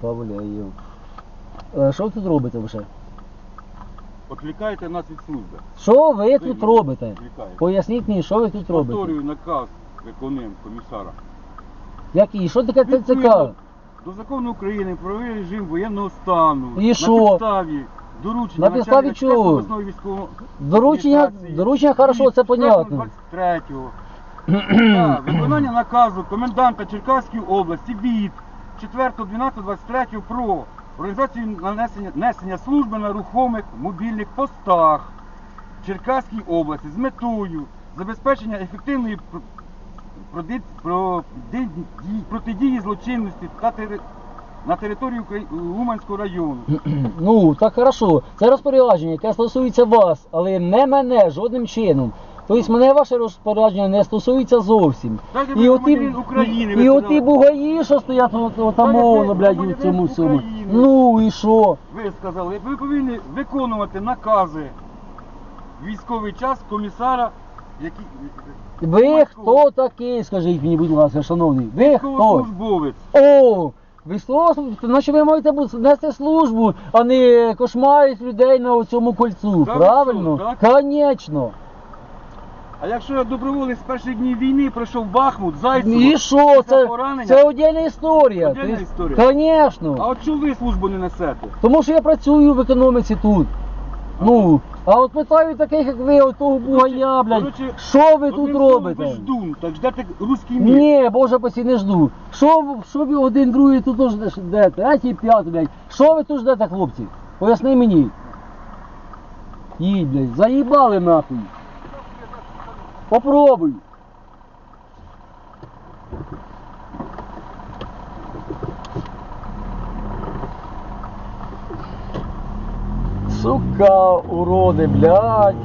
Павлеєв. Е, Що ви тут робите вже? Відвлікаєте нас від служби. Що ви тут робите? відвлікаєте. Поясніть мені, що ви тут робите? Повторюю наказ виконуємо комісара. Який? Що таке ТЦК? Відповідно До закону України про режим воєнного стану. І на що? підставі доручення На підставі начальника чого? обласної військової Доручення, адміністрації доручення хорошо, від це понятно. 23-го. Так, Виконання наказу коменданта Черкаської області від 4.12.23 про організацію нанесення несення служби на рухомих мобільних постах в Черкаській області з метою забезпечення ефективної пр- проди- проди- дій- протидії злочинності та тери- на території Уманського району. Ну, так хорошо. Це розпорядження, яке стосується вас, але не мене жодним чином. Тобто мене ваше розпорядження не стосується зовсім. Так, І оті, України, і оті бугаї, що стоять отамовно, блядь, у цьому всьому. Ну і що? Ви сказали, ви повинні виконувати накази військовий час комісара, який Ви хто такий, скажіть мені, будь ласка, шановний? Ви хто? О! Ви службу, значить ви маєте нести службу, а не кошмарить людей на цьому кольцу. Так, Правильно? так? Конечно. А якщо я доброволець з перших днів війни пройшов Бахмут, Зайцево, І що? після Це, поранення, це одільна історія. Тобто, історія. Конечно. а от чого ви службу не несете? Тому що я працюю в економіці тут. Ну, а от питаю таких, як ви, от того бугая, блядь, коротше, що ви тут робите? Ждун, так ждете русський мір. Ні, боже посі, не жду. Що, ви- що ви один другий тут ж ждете? А ті п'ятий, блядь. Що ви тут ждете, хлопці? Поясни мені. Їдь, блядь, заїбали нахуй. Попробуй. сука, уроди, блядь.